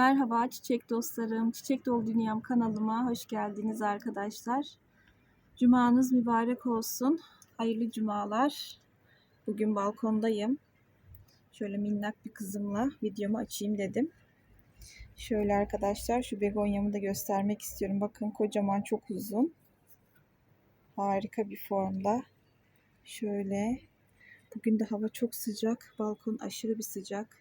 Merhaba çiçek dostlarım. Çiçek Dolu Dünyam kanalıma hoş geldiniz arkadaşlar. Cumanız mübarek olsun. Hayırlı cumalar. Bugün balkondayım. Şöyle minnak bir kızımla videomu açayım dedim. Şöyle arkadaşlar şu begonyamı da göstermek istiyorum. Bakın kocaman çok uzun. Harika bir formda. Şöyle. Bugün de hava çok sıcak. Balkon aşırı bir sıcak.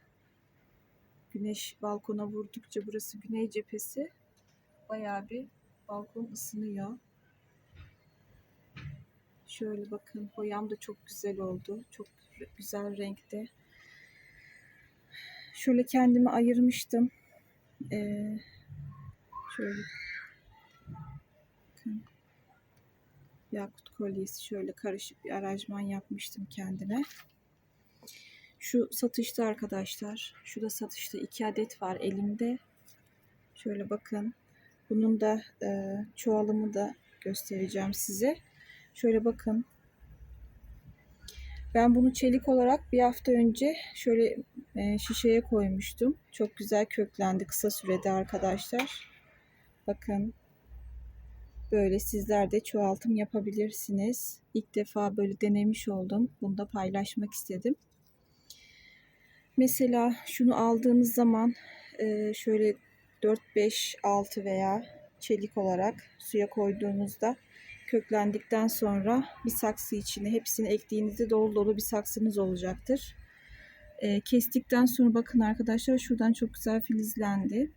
Güneş balkona vurdukça burası güney cephesi. Bayağı bir balkon ısınıyor. Şöyle bakın boyam da çok güzel oldu. Çok güzel renkte. Şöyle kendimi ayırmıştım. Ee, şöyle bakın. Yakut kolyesi şöyle karışık bir aranjman yapmıştım kendime. Şu satışta arkadaşlar. Şu da satışta iki adet var elimde. Şöyle bakın. Bunun da e, çoğalımı da göstereceğim size. Şöyle bakın. Ben bunu çelik olarak bir hafta önce şöyle e, şişeye koymuştum. Çok güzel köklendi kısa sürede arkadaşlar. Bakın. Böyle sizler de çoğaltım yapabilirsiniz. İlk defa böyle denemiş oldum. Bunu da paylaşmak istedim. Mesela şunu aldığınız zaman e, şöyle 4, 5, 6 veya çelik olarak suya koyduğunuzda köklendikten sonra bir saksı içine hepsini ektiğinizde dolu dolu bir saksınız olacaktır. E, kestikten sonra bakın arkadaşlar şuradan çok güzel filizlendi.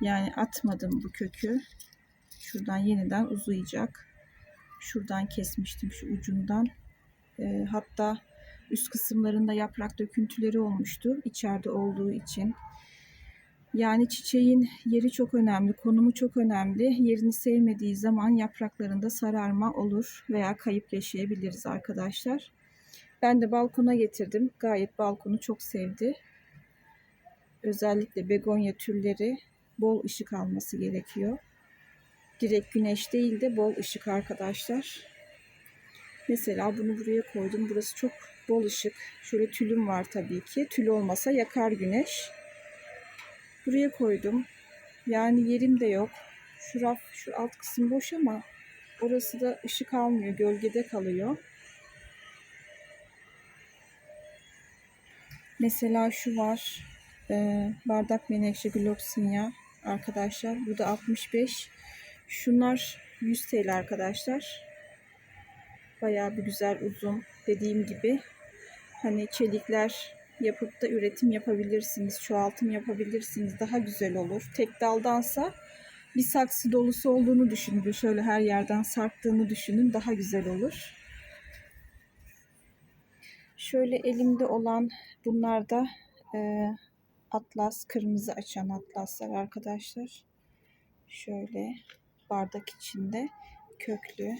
Yani atmadım bu kökü. Şuradan yeniden uzayacak. Şuradan kesmiştim şu ucundan. E, hatta Üst kısımlarında yaprak döküntüleri olmuştu içeride olduğu için. Yani çiçeğin yeri çok önemli, konumu çok önemli. Yerini sevmediği zaman yapraklarında sararma olur veya kayıp yaşayabiliriz arkadaşlar. Ben de balkona getirdim. Gayet balkonu çok sevdi. Özellikle begonya türleri bol ışık alması gerekiyor. Direkt güneş değil de bol ışık arkadaşlar. Mesela bunu buraya koydum. Burası çok bol ışık. Şöyle tülüm var tabii ki. Tül olmasa yakar güneş. Buraya koydum. Yani yerim de yok. Şu raf, şu alt kısım boş ama orası da ışık almıyor. Gölgede kalıyor. Mesela şu var. E, bardak menekşe gloxinia arkadaşlar. Bu da 65. Şunlar 100 TL arkadaşlar. Bayağı bir güzel uzun. Dediğim gibi hani çelikler yapıp da üretim yapabilirsiniz. Çoğaltım yapabilirsiniz. Daha güzel olur. Tek daldansa bir saksı dolusu olduğunu düşünün. Şöyle her yerden sarktığını düşünün. Daha güzel olur. Şöyle elimde olan bunlar da e, atlas, kırmızı açan atlaslar arkadaşlar. Şöyle bardak içinde köklü.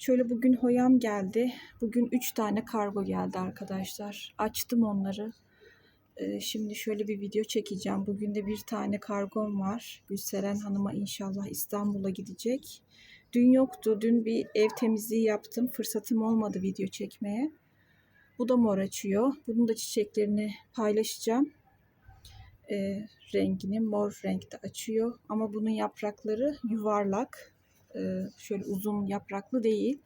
Şöyle bugün hoyam geldi. Bugün 3 tane kargo geldi arkadaşlar. Açtım onları. Ee, şimdi şöyle bir video çekeceğim. Bugün de bir tane kargom var. Gülseren Hanım'a inşallah İstanbul'a gidecek. Dün yoktu. Dün bir ev temizliği yaptım. Fırsatım olmadı video çekmeye. Bu da mor açıyor. Bunun da çiçeklerini paylaşacağım. Ee, rengini mor renkte açıyor. Ama bunun yaprakları yuvarlak. Ee, şöyle uzun yapraklı değil.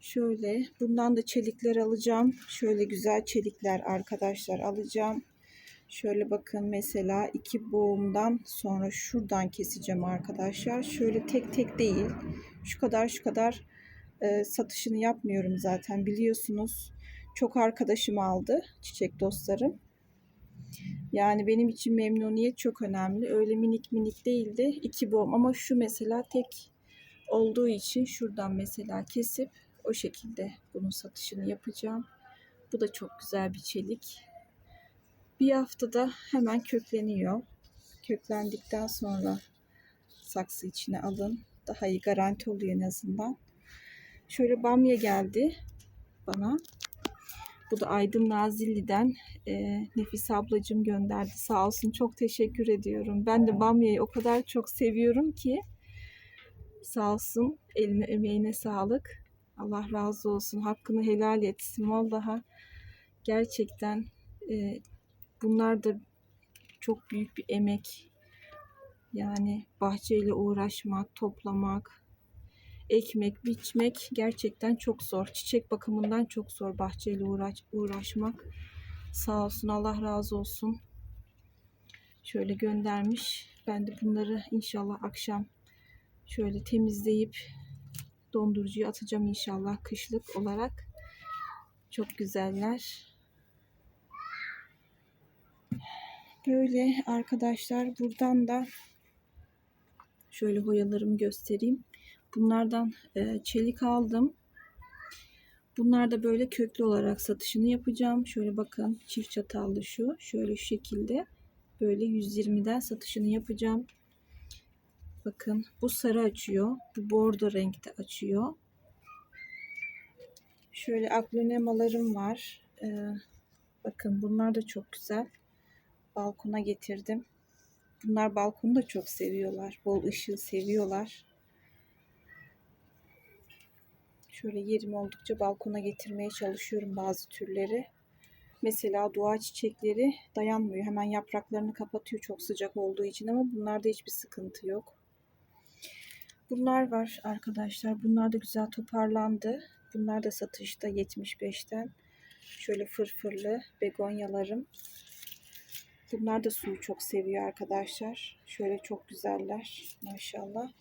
Şöyle bundan da çelikler alacağım. Şöyle güzel çelikler arkadaşlar alacağım. Şöyle bakın mesela iki boğumdan sonra şuradan keseceğim arkadaşlar. Şöyle tek tek değil. Şu kadar şu kadar e, satışını yapmıyorum zaten biliyorsunuz. Çok arkadaşım aldı çiçek dostlarım. Yani benim için memnuniyet çok önemli. Öyle minik minik değil de iki boğum ama şu mesela tek olduğu için şuradan mesela kesip o şekilde bunun satışını yapacağım. Bu da çok güzel bir çelik. Bir haftada hemen kökleniyor. Köklendikten sonra saksı içine alın. Daha iyi garanti oluyor en azından. Şöyle bamya geldi bana. Bu da Aydın Nazilli'den e, Nefis ablacığım gönderdi. Sağ olsun çok teşekkür ediyorum. Ben de bamyayı o kadar çok seviyorum ki. Sağ olsun eline emeğine sağlık. Allah razı olsun. Hakkını helal etsin. Vallahi gerçekten e, bunlar da çok büyük bir emek. Yani bahçeyle uğraşmak, toplamak, ekmek, biçmek gerçekten çok zor. Çiçek bakımından çok zor bahçeyle uğraş, uğraşmak. Sağ olsun Allah razı olsun. Şöyle göndermiş. Ben de bunları inşallah akşam şöyle temizleyip dondurucuya atacağım inşallah kışlık olarak. Çok güzeller. Böyle arkadaşlar buradan da şöyle boyalarımı göstereyim. Bunlardan e, çelik aldım. Bunlar da böyle köklü olarak satışını yapacağım. Şöyle bakın çift çatallı şu. Şöyle şu şekilde böyle 120'den satışını yapacağım. Bakın bu sarı açıyor. Bu bordo renkte açıyor. Şöyle aglonemalarım var. Ee, bakın bunlar da çok güzel. Balkona getirdim. Bunlar balkonu da çok seviyorlar. Bol ışığı seviyorlar. Şöyle yerim oldukça balkona getirmeye çalışıyorum bazı türleri. Mesela dua çiçekleri dayanmıyor. Hemen yapraklarını kapatıyor çok sıcak olduğu için ama bunlarda hiçbir sıkıntı yok. Bunlar var arkadaşlar. Bunlar da güzel toparlandı. Bunlar da satışta 75'ten. Şöyle fırfırlı begonyalarım. Bunlar da suyu çok seviyor arkadaşlar. Şöyle çok güzeller maşallah.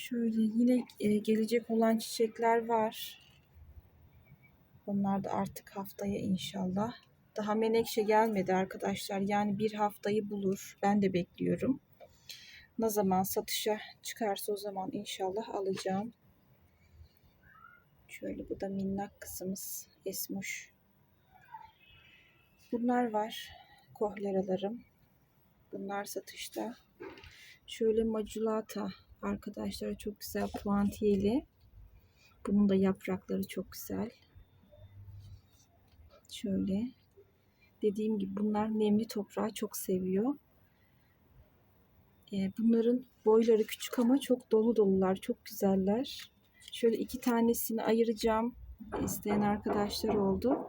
Şöyle yine e, gelecek olan çiçekler var. Onlar da artık haftaya inşallah. Daha menekşe gelmedi arkadaşlar. Yani bir haftayı bulur. Ben de bekliyorum. Ne zaman satışa çıkarsa o zaman inşallah alacağım. Şöyle bu da minnak kızımız Esmuş. Bunlar var. Kohleralarım. Bunlar satışta. Şöyle maculata arkadaşlar çok güzel puantiyeli. Bunun da yaprakları çok güzel. Şöyle. Dediğim gibi bunlar nemli toprağı çok seviyor. Ee, bunların boyları küçük ama çok dolu dolular. Çok güzeller. Şöyle iki tanesini ayıracağım. İsteyen arkadaşlar oldu.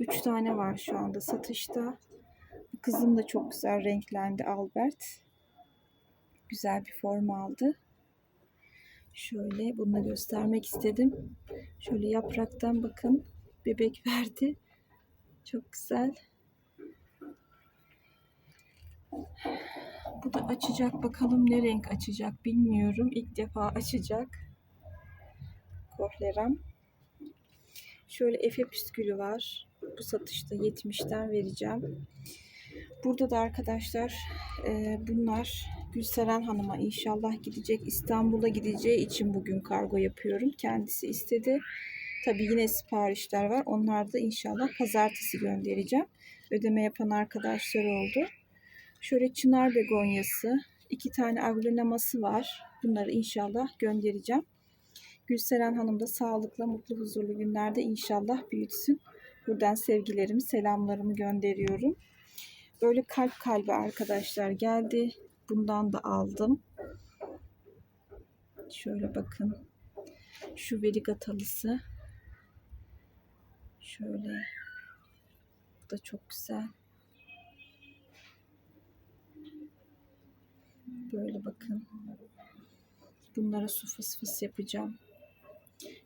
Üç tane var şu anda satışta. Kızım da çok güzel renklendi Albert. Güzel bir form aldı. Şöyle bunu da göstermek istedim. Şöyle yapraktan bakın. Bebek verdi. Çok güzel. Bu da açacak. Bakalım ne renk açacak bilmiyorum. İlk defa açacak. Kohleram. Şöyle Efe püskülü var. Bu satışta 70'ten vereceğim. Burada da arkadaşlar e, bunlar Gülseren Hanım'a inşallah gidecek. İstanbul'a gideceği için bugün kargo yapıyorum. Kendisi istedi. Tabi yine siparişler var. Onlar da inşallah pazartesi göndereceğim. Ödeme yapan arkadaşlar oldu. Şöyle çınar begonyası, iki tane aglonaması var. Bunları inşallah göndereceğim. Gülseren Hanım da sağlıklı, mutlu, huzurlu günlerde inşallah büyütsün. Buradan sevgilerimi, selamlarımı gönderiyorum. Böyle kalp kalbi arkadaşlar geldi. Bundan da aldım. Şöyle bakın. Şu verigatalısı. Şöyle. Bu da çok güzel. Böyle bakın. Bunlara su fıs fıs yapacağım.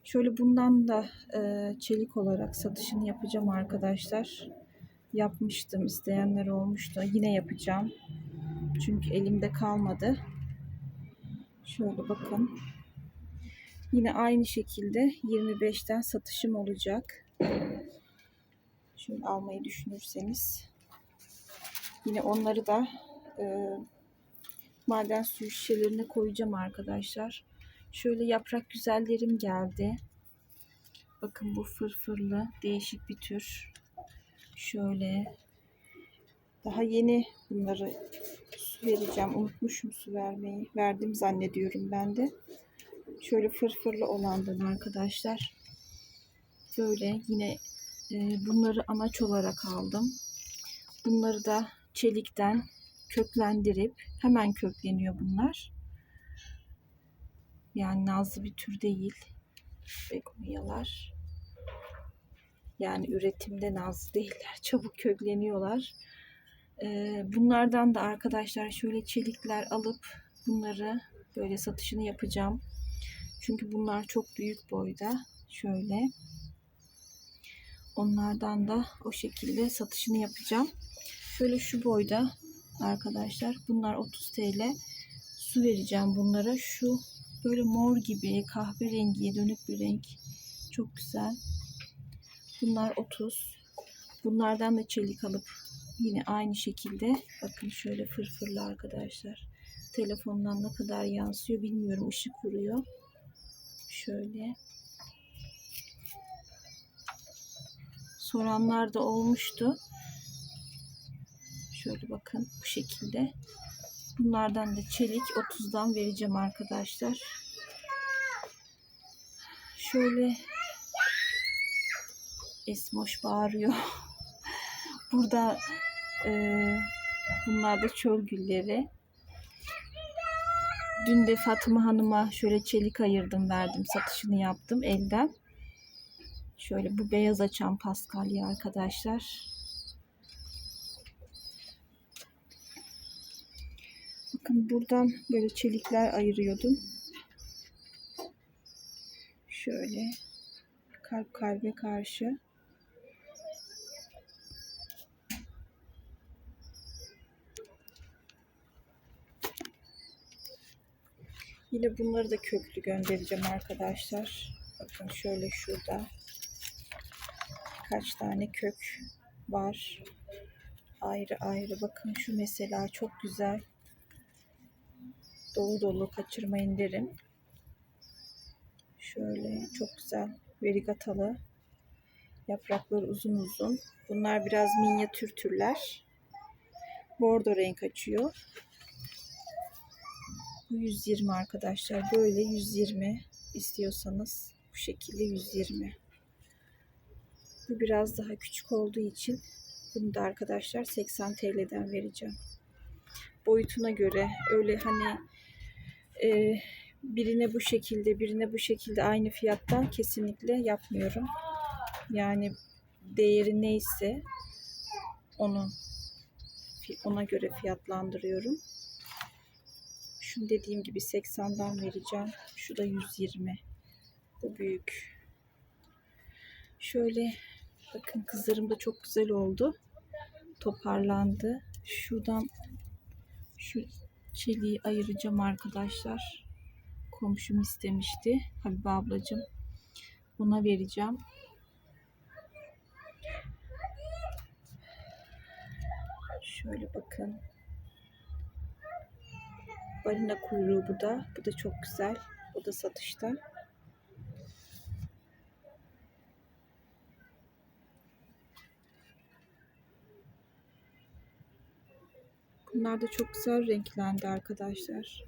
Şöyle bundan da e, çelik olarak satışını yapacağım arkadaşlar. Yapmıştım. isteyenler olmuştu. Yine yapacağım. Çünkü elimde kalmadı. Şöyle bakın. Yine aynı şekilde 25'ten satışım olacak. Şöyle almayı düşünürseniz. Yine onları da e, maden suyu şişelerine koyacağım arkadaşlar. Şöyle yaprak güzellerim geldi. Bakın bu fırfırlı değişik bir tür. Şöyle daha yeni bunları su vereceğim. Unutmuşum su vermeyi. Verdim zannediyorum ben de. Şöyle fırfırlı olandan arkadaşlar. Böyle yine e, bunları anaç olarak aldım. Bunları da çelikten köklendirip hemen kökleniyor bunlar. Yani nazlı bir tür değil. Begonyalar. Yani üretimde nazlı değiller. Çabuk kökleniyorlar. Bunlardan da arkadaşlar şöyle çelikler alıp bunları böyle satışını yapacağım. Çünkü bunlar çok büyük boyda. Şöyle. Onlardan da o şekilde satışını yapacağım. Şöyle şu boyda arkadaşlar. Bunlar 30 TL. Su vereceğim bunlara. Şu böyle mor gibi kahverengiye dönük bir renk. Çok güzel. Bunlar 30. Bunlardan da çelik alıp yine aynı şekilde bakın şöyle fırfırlı arkadaşlar. Telefondan ne kadar yansıyor bilmiyorum. Işık vuruyor. Şöyle. Soranlar da olmuştu. Şöyle bakın bu şekilde. Bunlardan da çelik 30'dan vereceğim arkadaşlar. Şöyle Esmoş bağırıyor. Burada e, bunlar da çöl gülleri. Dün de Fatıma Hanım'a şöyle çelik ayırdım verdim. Satışını yaptım elden. Şöyle bu beyaz açan paskalya arkadaşlar. Bakın buradan böyle çelikler ayırıyordum. Şöyle kalp kalbe karşı. Yine bunları da köklü göndereceğim arkadaşlar. Bakın şöyle şurada birkaç tane kök var. Ayrı ayrı. Bakın şu mesela çok güzel. Dolu dolu kaçırmayın derim. Şöyle çok güzel. Verigatalı. Yaprakları uzun uzun. Bunlar biraz minyatür türler. Bordo renk açıyor. Bu 120 arkadaşlar. Böyle 120 istiyorsanız bu şekilde 120. Bu biraz daha küçük olduğu için bunu da arkadaşlar 80 TL'den vereceğim. Boyutuna göre öyle hani e, birine bu şekilde birine bu şekilde aynı fiyattan kesinlikle yapmıyorum. Yani değeri neyse onu ona göre fiyatlandırıyorum. Şunu dediğim gibi 80'den vereceğim. Şu da 120. Bu büyük. Şöyle bakın kızlarım da çok güzel oldu. Toparlandı. Şuradan şu çeliği ayıracağım arkadaşlar. Komşum istemişti. Habibe ablacığım. Ona vereceğim. Şöyle bakın. Balina kuyruğu bu da. Bu da çok güzel. Bu da satışta. Bunlar da çok güzel renklendi arkadaşlar.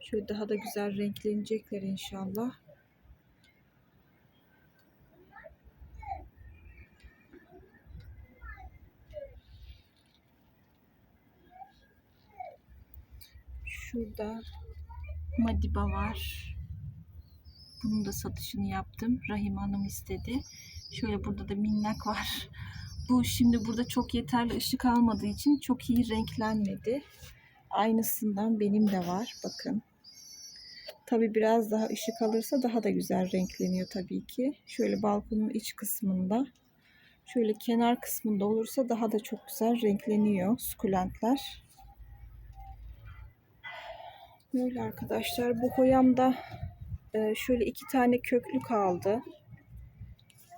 Şöyle daha da güzel renklenecekler inşallah. Şurada Madiba var. Bunun da satışını yaptım. Rahim Hanım istedi. Şöyle burada da minnak var. Bu şimdi burada çok yeterli ışık almadığı için çok iyi renklenmedi. Aynısından benim de var. Bakın. Tabi biraz daha ışık alırsa daha da güzel renkleniyor tabii ki. Şöyle balkonun iç kısmında. Şöyle kenar kısmında olursa daha da çok güzel renkleniyor sukulentler. Böyle arkadaşlar. Bu hoyamda e, şöyle iki tane köklü kaldı.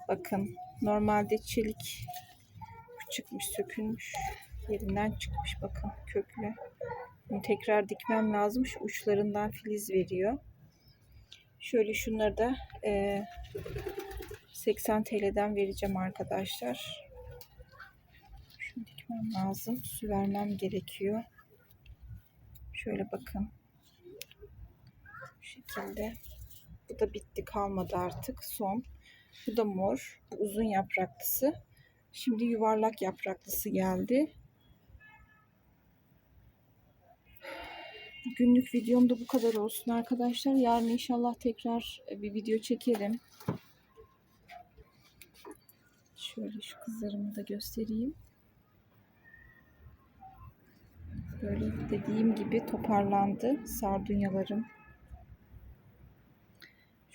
Bakın normalde çelik çıkmış sökülmüş. Yerinden çıkmış bakın köklü. Bunu tekrar dikmem lazım. Şu uçlarından filiz veriyor. Şöyle şunları da e, 80 TL'den vereceğim arkadaşlar. Şunu dikmem lazım. Su vermem gerekiyor. Şöyle bakın. Şekilde. Bu da bitti kalmadı artık. Son. Bu da mor. Bu uzun yapraklısı. Şimdi yuvarlak yapraklısı geldi. Günlük videom da bu kadar olsun arkadaşlar. Yarın inşallah tekrar bir video çekerim. Şöyle şu kızlarımı da göstereyim. Böyle dediğim gibi toparlandı sardunyalarım.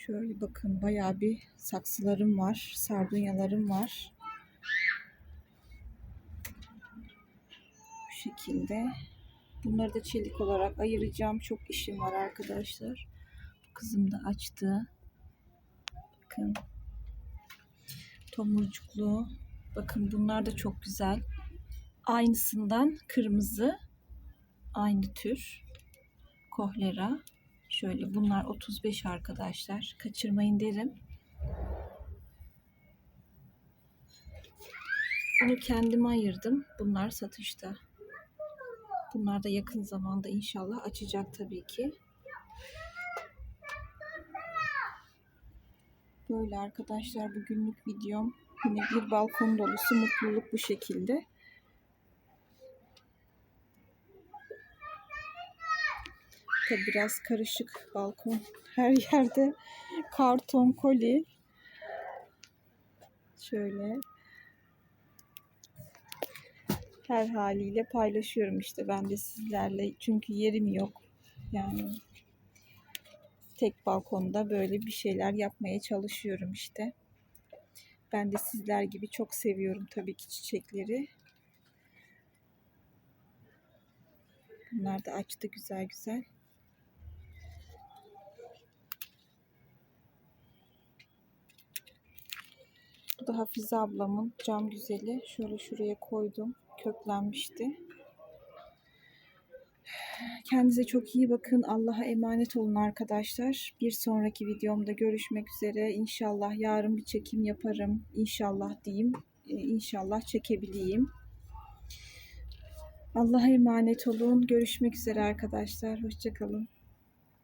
Şöyle bakın bayağı bir saksılarım var. Sardunyalarım var. Bu şekilde. Bunları da çelik olarak ayıracağım. Çok işim var arkadaşlar. Kızım da açtı. Bakın. Tomurcuklu. Bakın bunlar da çok güzel. Aynısından kırmızı. Aynı tür. Kohlera. Şöyle bunlar 35 arkadaşlar. Kaçırmayın derim. Bunu kendime ayırdım. Bunlar satışta. Bunlar da yakın zamanda inşallah açacak tabii ki. Böyle arkadaşlar bugünlük videom. Yine bir balkon dolusu mutluluk bu şekilde. Tabi biraz karışık balkon. Her yerde karton, koli. Şöyle. Her haliyle paylaşıyorum işte ben de sizlerle. Çünkü yerim yok. Yani tek balkonda böyle bir şeyler yapmaya çalışıyorum işte. Ben de sizler gibi çok seviyorum tabii ki çiçekleri. Bunlar da açtı güzel güzel. Bu da Hafize ablamın cam güzeli. Şöyle şuraya koydum. Köklenmişti. Kendinize çok iyi bakın. Allah'a emanet olun arkadaşlar. Bir sonraki videomda görüşmek üzere. İnşallah yarın bir çekim yaparım. İnşallah diyeyim. Ee, İnşallah çekebileyim. Allah'a emanet olun. Görüşmek üzere arkadaşlar. Hoşçakalın.